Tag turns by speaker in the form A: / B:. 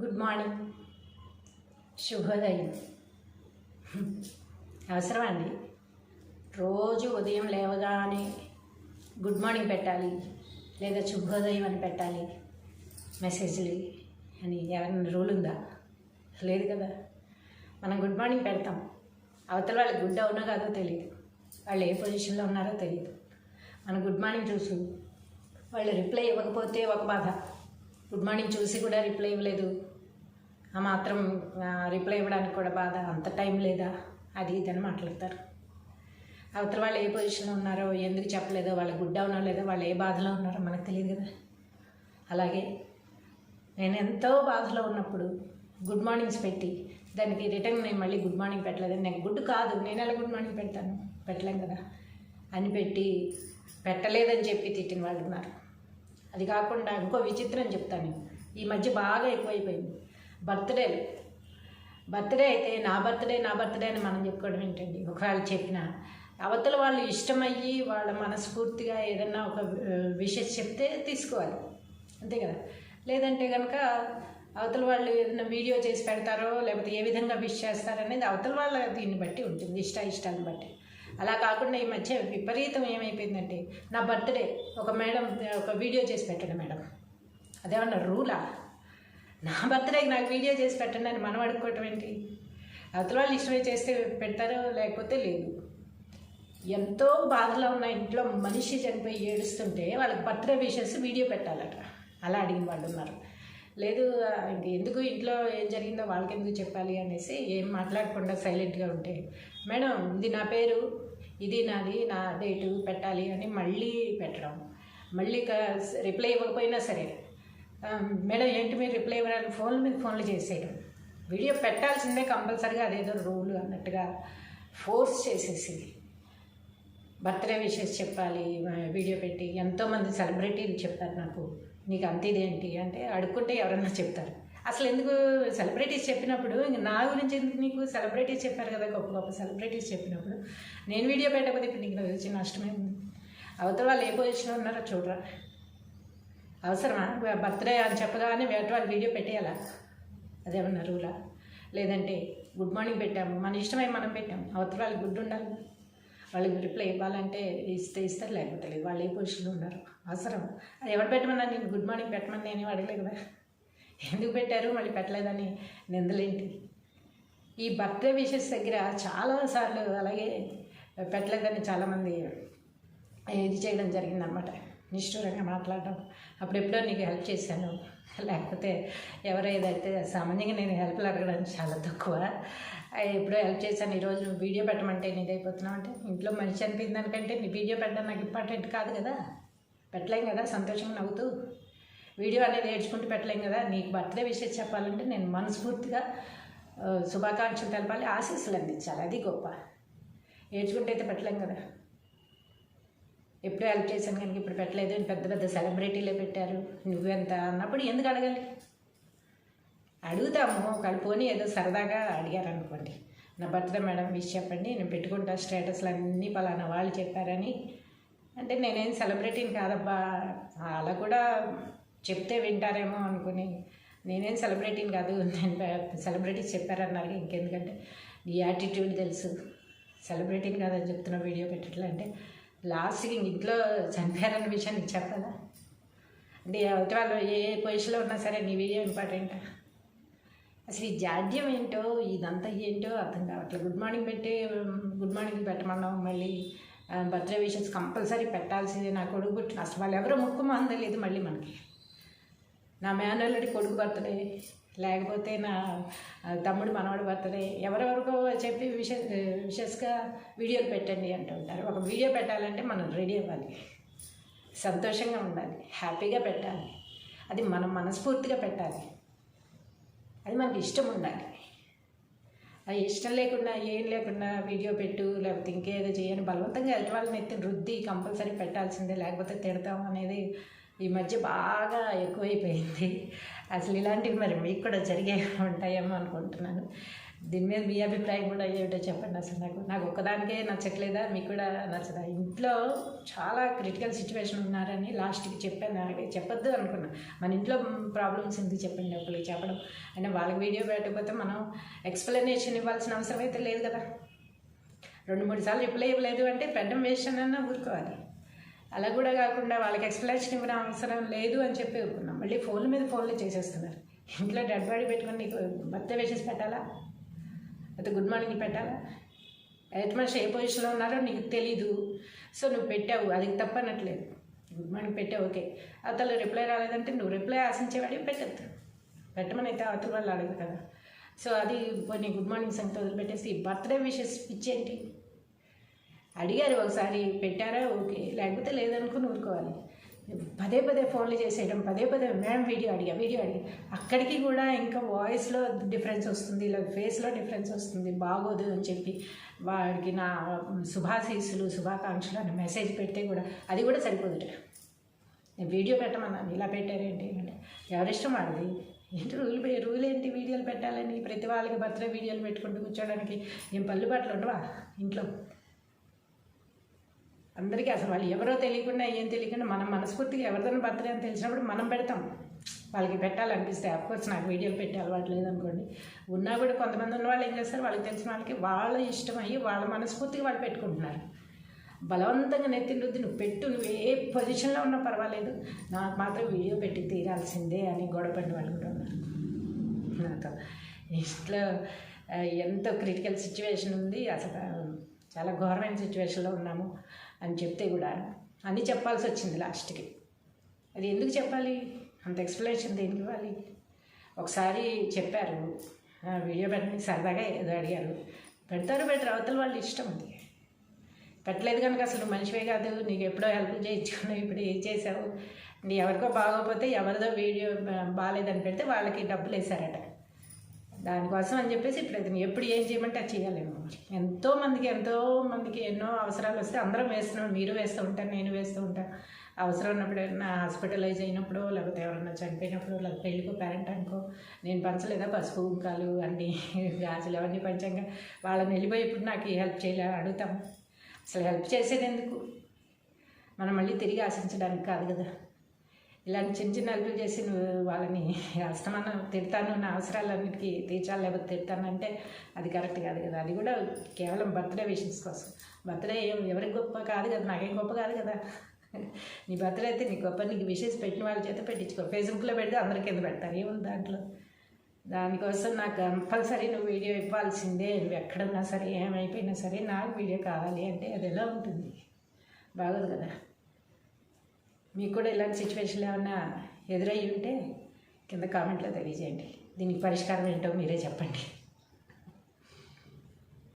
A: Good morning శుభోదయం. అవసరం అండి రోజు ఉదయం లేవగానే గుడ్ మార్నింగ్ పెట్టాలి లేదా శుభోదయం అని పెట్టాలి మెసేజ్లు అని ఎవరైనా రూల్ ఉందా? లేదు కదా. మనం గుడ్ మార్నింగ్ పెడతాం. అవతల వాళ్ళకి గుడ్ అవునో కాదో తెలియదు వాళ్ళు ఏ పొజిషన్లో ఉన్నారో తెలియదు మనం గుడ్ మార్నింగ్ చూసి వాళ్ళు రిప్లై ఇవ్వకపోతే ఒక బాధ. గుడ్ మార్నింగ్ చూసి కూడా రిప్లై ఇవ్వలేదు. ఆ మాత్రం రిప్లై ఇవ్వడానికి కూడా బాధ. అంత టైం లేదా? అది ఇదని మాట్లాడతారు. అవతల వాళ్ళు ఏ పొజిషన్లో ఉన్నారో ఎందుకు చెప్పలేదో వాళ్ళ గుడ్ అవునో లేదో వాళ్ళు ఏ బాధలో ఉన్నారో మనకు తెలియదు కదా. అలాగే నేను ఎంతో బాధలో ఉన్నప్పుడు గుడ్ మార్నింగ్స్ పెట్టి దానికి రిటర్న్ నేను మళ్ళీ గుడ్ మార్నింగ్ పెట్టలేదు నాకు గుడ్ కాదు నేను ఎలా గుడ్ మార్నింగ్ పెడతాను? పెట్టలేం కదా. అని పెట్టి పెట్టలేదని చెప్పి తిట్టిన వాళ్ళు ఉన్నారు. అది కాకుండా ఇంకో విచిత్రం చెప్తాను ఈ మధ్య బాగా ఎక్కువైపోయింది. బర్త్డేలు బర్త్డే అయితే నా బర్త్డే నా బర్త్డే అని మనం చెప్పుకోవడం ఏంటండి? ఒకవేళ చెప్పిన. అవతల వాళ్ళు ఇష్టమయ్యి వాళ్ళ మనస్ఫూర్తిగా ఏదన్నా ఒక విషెస్ చెప్తే తీసుకోవాలి. అంతే కదా? లేదంటే కనుక అవతల వాళ్ళు ఏదైనా వీడియో చేసి పెడతారో లేకపోతే ఏ విధంగా విష్ చేస్తారనేది అవతల వాళ్ళ దీన్ని బట్టి ఉంటుంది. ఇష్ట ఇష్టాన్ని బట్టి. అలా కాకుండా ఈ మధ్య విపరీతం ఏమైపోయిందంటే నా బర్త్డే ఒక మేడం ఒక వీడియో చేసి పెట్టండి మేడం. అదేమన్నా రూలా? నా బర్త్డేకి నాకు వీడియో చేసి పెట్టండి అని మనం అడుక్కోవటం ఏంటి? అవతల వాళ్ళు ఇష్టమే చేస్తే పెడతారో లేకపోతే లేదు. ఎంతో బాధలో ఉన్న ఇంట్లో మనిషి చనిపోయి ఏడుస్తుంటే వాళ్ళకి బర్త్డే విషెస్ వీడియో పెట్టాలట. అలా అడిగిన వాళ్ళు ఉన్నారు. లేదు ఇంక ఎందుకు ఇంట్లో ఏం జరిగిందో వాళ్ళకి ఎందుకు చెప్పాలి అనేసి ఏం మాట్లాడకుండా సైలెంట్గా ఉంటే మేడం ఇది నా పేరు ఇది నాది నా డేటు పెట్టాలి అని మళ్ళీ పెట్టడం. మళ్ళీ రిప్లై ఇవ్వకపోయినా సరే మేడం ఏంటి మీరు రిప్లై ఇవ్వడానికి ఫోన్ల మీద ఫోన్లు చేసేయడం. వీడియో పెట్టాల్సిందే కంపల్సరీగా అదేదో రూల్ అన్నట్టుగా ఫోర్స్ చేసేసి బర్త్డే విషెస్ చెప్పాలి వీడియో పెట్టి ఎంతోమంది సెలబ్రిటీలు చెప్పారు నాకు. నీకు అంత ఇదేంటి అంటే అడుక్కుంటే ఎవరన్నా చెప్తారు. అసలు ఎందుకు సెలబ్రిటీస్ చెప్పినప్పుడు ఇంక నా గురించి ఎందుకు నీకు సెలబ్రిటీస్ చెప్పారు కదా గొప్ప గొప్ప సెలబ్రిటీస్ చెప్పినప్పుడు. నేను వీడియో పెట్టకపోతే ఇప్పుడు నీకు వచ్చి నష్టమే ఉంది అవతల వాళ్ళు ఏ పొజిషన్లో ఉన్నారో చూడరా. అవసరమా? బర్త్డే అని చెప్పగానే వేట వాళ్ళు వీడియో పెట్టేయాలా? అదేమన్నా రూలా? లేదంటే గుడ్ మార్నింగ్ పెట్టాము. మన ఇష్టమై మనం పెట్టాము. అవతల వాళ్ళకి గుడ్ ఉండాలి. వాళ్ళకి రిప్లై ఇవ్వాలంటే ఇస్తే ఇస్తారు లేకపోతే లేదు. వాళ్ళు ఏ పొజిషన్లో ఉన్నారు? అవసరం. అది ఎవరు పెట్టమన్నా నేను గుడ్ మార్నింగ్ పెట్టమని నేను అడగలే కదా. ఎందుకు పెట్టారు? మళ్ళీ పెట్టలేదని నిందలేంటి? ఈ బర్త్డే విషెస్ దగ్గర చాలాసార్లు అలాగే పెట్టలేదని చాలామంది ఇది చేయడం జరిగిందనమాట నిష్ఠూరంగా మాట్లాడడం. అప్పుడెప్పుడో నీకు హెల్ప్ చేశాను. లేకపోతే ఎవరో ఏదైతే సామాన్యంగా నేను హెల్ప్ అడగడం చాలా తక్కువ. ఎప్పుడో హెల్ప్ చేశాను. ఈరోజు వీడియో పెట్టమంటే నేను ఇదైపోతున్నావు అంటే ఇంట్లో మనిషి అనిపించింది దానికంటే నీ వీడియో పెట్టడం నాకు ఇంపార్టెంట్ కాదు కదా? పెట్టలేం కదా? సంతోషంగా నవ్వుతూ. వీడియో అనేది ఏడ్చుకుంటూ పెట్టలేం కదా? నీకు బర్త్డే విషయం చెప్పాలంటే నేను మనస్ఫూర్తిగా శుభాకాంక్షలు తెలపాలి ఆశీస్సులు అందించాలి. అది గొప్ప. ఏడ్చుకుంటే అయితే పెట్టలేం కదా? ఎప్పుడు హెల్ప్ చేశాను కనుక ఇప్పుడు పెట్టలేదు. పెద్ద పెద్ద సెలబ్రిటీలే పెట్టారు. నువ్వెంత అన్నప్పుడు ఎందుకు అడగాలి? అడుగుతాము. కలిపోని ఏదో సరదాగా అడిగారనుకోండి. నా బర్త్డే మేడం విష్ చెప్పండి. నేను పెట్టుకుంటా స్టేటస్లు అన్నీ పలానా వాళ్ళు చెప్పారని. అంటే నేనేం సెలబ్రిటీని కాదబ్బా. అలా కూడా చెప్తే వింటారేమో అనుకుని. నేనేం సెలబ్రిటీని కాదు. నేను సెలబ్రిటీస్ చెప్పారన్నారు. ఇంకెందుకంటే నీ యాటిట్యూడ్ తెలుసు. సెలబ్రిటీని కాదని చెప్తున్న వీడియో పెట్టట్లంటే అంటే లాస్ట్కి ఇంట్లో చనిపోయారన్న విషయం నీకు చెప్పాలా? అంటే అవతల వాళ్ళు ఏ పొజిషన్లో ఉన్నా సరే నీ వీడియో ఇంపార్టెంట్? అసలు ఈ జాడ్యం ఏంటో ఇదంతా ఏంటో అర్థం కావట్లేదు. గుడ్ మార్నింగ్ పెట్టి గుడ్ మార్నింగ్ పెట్టమన్నాం మళ్ళీ. బర్త్డే విషెస్ కంపల్సరీ పెట్టాల్సిందే. నా కొడుకు పుట్టిన అసలు వాళ్ళు ఎవరో ముక్కు మందలేదు మళ్ళీ మనకి. నా మేనల్లుడి కొడుకు బర్త్డే. లేకపోతే నా తమ్ముడు మనవాడు బర్త్డే ఎవరెవరికో చెప్పి విష విషస్గా వీడియోలు పెట్టండి అంటుంటారు ఒక వీడియో పెట్టాలంటే మనం రెడీ అవ్వాలి. సంతోషంగా ఉండాలి. హ్యాపీగా పెట్టాలి. అది మనం మనస్ఫూర్తిగా పెట్టాలి. అది మనకి ఇష్టం ఉండాలి. అది ఇష్టం లేకుండా ఏం లేకుండా వీడియో పెట్టు లేకపోతే ఇంకేదో చేయని బలవంతంగా ఎదుటి వాళ్ళని ఎత్తి రుద్ది కంపల్సరీ పెట్టాల్సిందే లేకపోతే తిడతాం అనేది ఈ మధ్య బాగా ఎక్కువైపోయింది. అసలు ఇలాంటివి మరి మీకు కూడా జరిగే ఉంటాయేమో అనుకుంటున్నాను. దీని మీద మీ అభిప్రాయం కూడా ఏమిటో చెప్పండి అసలు నాకు. నాకు ఒక్కదానికే నచ్చట్లేదా? మీకు కూడా నచ్చదా? ఇంట్లో చాలా క్రిటికల్ సిచ్యువేషన్ ఉన్నారని లాస్ట్కి చెప్పాను. నాకు చెప్పొద్దు అనుకున్నా. మన ఇంట్లో ప్రాబ్లమ్స్ ఎందుకు చెప్పండి ఒకరికి చెప్పడం? అంటే వాళ్ళకి వీడియో పెట్టకపోతే మనం ఎక్స్ప్లెనేషన్ ఇవ్వాల్సిన అవసరం అయితే లేదు కదా. రెండు మూడు సార్లు రిప్లై ఇవ్వలేదు అంటే పెద్ద వేస్ట్ అన్న ఊరుకోవాలి. అలా కూడా కాకుండా వాళ్ళకి ఎక్స్ప్లెనేషన్ ఇవ్వడం అవసరం లేదు అని చెప్పి ఊరుకున్నాం మళ్ళీ ఫోన్ల మీద ఫోన్లు చేసేస్తున్నారు. ఇంట్లో డెడ్ బాడీ పెట్టుకొని నీకు బర్త్డే వేసేసి పెట్టాలా? అయితే గుడ్ మార్నింగ్ పెట్టాలా? ఎయిత్ మనిషి ఏ పొజిషన్లో ఉన్నారో నీకు తెలీదు. సో నువ్వు పెట్టావు అది తప్పనట్లేదు. గుడ్ మార్నింగ్ పెట్టావు ఓకే అతను రిప్లై రాలేదంటే నువ్వు రిప్లై ఆశించేవాడి పెట్టద్దు. పెట్టమని అయితే అవతల వాళ్ళు అడగదు కదా. సో అది పోనీ గుడ్ మార్నింగ్ సంగతి వదిలిపెట్టేసి బర్త్డే విషెస్ ఇచ్చేంటి అడిగారు ఒకసారి పెట్టారా? ఓకే. లేకపోతే లేదనుకుని ఊరుకోవాలి. పదే పదే ఫోన్లు చేసేయడం పదే పదే మేడం వీడియో అడిగా వీడియో అడిగా. అక్కడికి కూడా ఇంకా వాయిస్లో డిఫరెన్స్ వస్తుంది ఇలా ఫేస్లో డిఫరెన్స్ వస్తుంది. బాగోదు అని చెప్పి వాడికి నా శుభాశీస్సులు శుభాకాంక్షలు అని మెసేజ్ పెడితే కూడా అది కూడా సరిపోదుట. నేను వీడియో పెట్టమన్నాను ఇలా పెట్టారేంటి అంటే ఎవరిష్టం వాడిది? ఏంటి రూల్ రూల్ ఏంటి వీడియోలు పెట్టాలని? ప్రతి వాళ్ళకి బర్త్డే వీడియోలు పెట్టుకుంటూ కూర్చోడానికి ఏం పళ్ళు బట్టలు ఉండవా? ఇంట్లో అందరికీ అసలు వాళ్ళు ఎవరో తెలియకుండా ఏం తెలియకుండా మనం మనస్ఫూర్తిగా ఎవరిదైనా బర్త్డే అని తెలిసినప్పుడు మనం పెడతాం. వాళ్ళకి పెట్టాలనిపిస్తే కోర్స్ నాకు వీడియోలు పెట్టే అలవాటు లేదనుకోండి. ఉన్నా కూడా కొంతమంది ఉన్న వాళ్ళు ఏం చేస్తారు? వాళ్ళకి తెలిసిన వాళ్ళకి వాళ్ళ ఇష్టం అయ్యి వాళ్ళ మనస్ఫూర్తిగా వాళ్ళు పెట్టుకుంటున్నారు. బలవంతంగా నెత్తిన నువ్వు పెట్టు నువ్వు ఏ పొజిషన్లో ఉన్నా పర్వాలేదు. నాకు మాత్రం వీడియో పెట్టి తీరాల్సిందే అని గొడవపడిన వాళ్ళు కూడా ఉన్నారు. నాతో. ఇంట్లో ఎంతో క్రిటికల్ సిచ్యువేషన్ ఉంది. అసలు చాలా ఘోరమైన సిచ్యువేషన్లో ఉన్నాము అని చెప్తే కూడా అన్నీ చెప్పాల్సి వచ్చింది లాస్ట్కి అది ఎందుకు చెప్పాలి? అంత ఎక్స్ప్లెనేషన్ దేనికి ఇవ్వాలి? ఒకసారి చెప్పారు. వీడియో పెట్టని సరదాగా ఏదో అడిగారు. పెడతారు పెట్టరు అవతల వాళ్ళు ఇష్టం అది. పెట్టలేదు కనుక అసలు మనిషివే కాదు. నీకు ఎప్పుడో హెల్ప్ చేయించుకున్నావు ఇప్పుడు ఏం చేసావు? నీ ఎవరికో బాగోకపోతే ఎవరిదో వీడియో బాగాలేదని పెడితే వాళ్ళకి డబ్బులు వేశారట. దానికోసం అని చెప్పేసి ఇప్పుడు అది ఎప్పుడు ఏం చేయమంటే అది చేయాలేమో ఎంతో మందికి ఎంతో మందికి ఎన్నో అవసరాలు వస్తే అందరం వేస్తున్నాం. మీరు వేస్తూ ఉంటారు నేను వేస్తూ ఉంటాను అవసరం ఉన్నప్పుడు ఏమన్నా హాస్పిటలైజ్ అయినప్పుడు లేకపోతే ఎవరన్నా చనిపోయినప్పుడు లేకపోతే పెళ్ళికో పేరెంట్ అనుకో నేను పంచలేదా? పసుపు ఉంకాలు అన్నీ గాజులు అవన్నీ పంచంగా వాళ్ళని వెళ్ళిపోయేప్పుడు నాకు హెల్ప్ చేయలే అడుగుతాం అసలు హెల్ప్ చేసేది ఎందుకు? మనం మళ్ళీ తిరిగి ఆశించడానికి కాదు కదా. ఇలాంటి చిన్న చిన్న హెల్ప్లు చేసి నువ్వు వాళ్ళని అస్తమానం తిడతాను నా అవసరాలన్నిటికీ తీర్చాలి లేకపోతే తిడతానంటే అది కరెక్ట్ కాదు కదా. అది కూడా కేవలం బర్త్డే విషన్స్ కోసం. బర్త్డే ఏం ఎవరికి గొప్ప కాదు కదా నాకేం గొప్ప కాదు కదా. నీ బర్త్డే అయితే నీ గొప్ప నీకు విషెస్ పెట్టిన వాళ్ళ చేత పెట్టించుకో. ఫేస్బుక్లో పెడితే అందరి కింద పెడతారు ఏముంది దాంట్లో? దానికోసం నాకు కంపల్సరీ నువ్వు వీడియో ఇవ్వాల్సిందే. నువ్వు ఎక్కడున్నా సరే ఏమైపోయినా సరే నాకు వీడియో కావాలి అంటే అది ఎలా ఉంటుంది? బాగోదు కదా. మీకు కూడా ఇలాంటి సిచ్యువేషన్లు ఏమన్నా ఎదురయ్యి ఉంటే కింద కామెంట్లో తెలియజేయండి. దీనికి పరిష్కారం ఏంటో మీరే చెప్పండి.